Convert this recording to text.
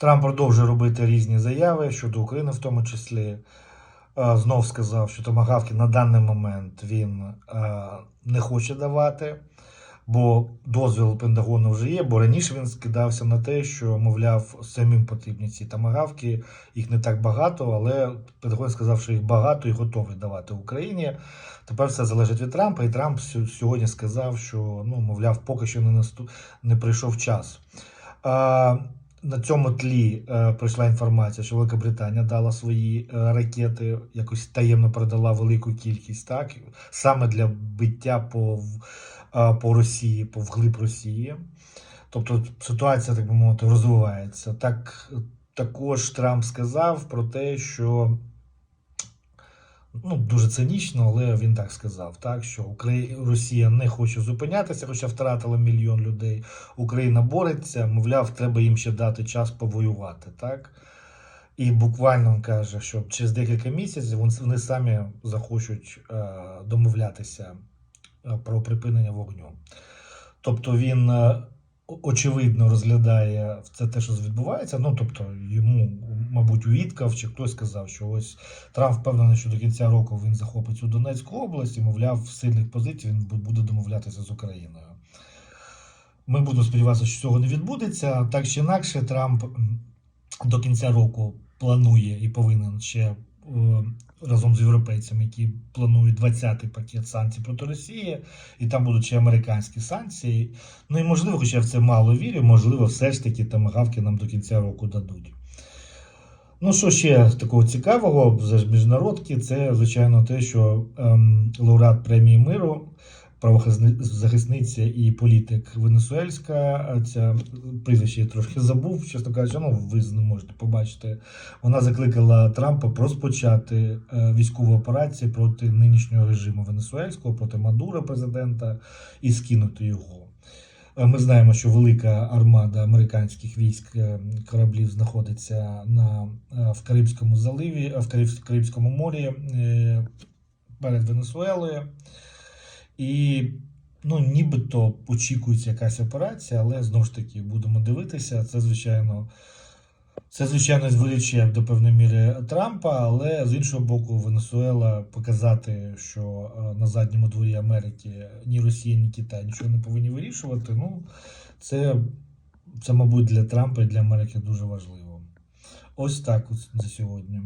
Трамп продовжує робити різні заяви щодо України, в тому числі. Е, Знов сказав, що томагавки на даний момент він е, не хоче давати, бо дозвіл Пентагону вже є. Бо раніше він скидався на те, що, мовляв, самим потрібні ці томагавки, їх не так багато, але Пентагон сказав, що їх багато і готовий давати Україні. Тепер все залежить від Трампа, і Трамп сьогодні сказав, що ну, мовляв, поки що не наступ... не прийшов час. На цьому тлі е, прийшла інформація, що Велика Британія дала свої е, ракети, якось таємно передала велику кількість, так саме для биття по, е, по Росії, по вглиб Росії. Тобто ситуація, так би мовити, розвивається. Так, також Трамп сказав про те, що ну, дуже цинічно, але він так сказав, так, що. Росія не хоче зупинятися, хоча втратила мільйон людей. Україна бореться, мовляв, треба їм ще дати час повоювати. Так? І буквально він каже, що через декілька місяців вони самі захочуть е, домовлятися е, про припинення вогню. Тобто він е, очевидно розглядає це те, що відбувається. Ну тобто йому, мабуть, уїдкав чи хтось сказав, що ось Трамп впевнений, що до кінця року він захопить цю Донецьку область і, мовляв, в сильних позицій він буде домовлятися з Україною. Ми будемо сподіватися, що цього не відбудеться. Так чи інакше, Трамп до кінця року планує і повинен ще е, разом з європейцями, які планують 20-й пакет санкцій проти Росії, і там будуть ще американські санкції. Ну і можливо, хоча я в це мало вірю, можливо, все ж таки тамагавки нам до кінця року дадуть. Ну, що ще такого цікавого ж міжнародки, це, звичайно, те, що ем, лауреат премії миру, правозахисниця і політик Венесуельська, ця прізвище я трошки забув, чесно кажучи, ну ви не можете побачити. Вона закликала Трампа розпочати е, військову операцію проти нинішнього режиму Венесуельського, проти Мадура, президента, і скинути його. Е, Ми знаємо, що велика армада американських військ е, кораблів знаходиться на, е, в Карибському заливі, в Кариб- Карибському морі перед Венесуелою. І ну, нібито очікується якась операція, але знову ж таки будемо дивитися. Це, звичайно, це, звичайно, звеличе до певної міри Трампа, але з іншого боку, Венесуела показати, що е, на задньому дворі Америки ні Росія, ні Китай нічого не повинні вирішувати. Ну, це, це, мабуть, для Трампа і для Америки дуже важливо. Ось так от за сьогодні.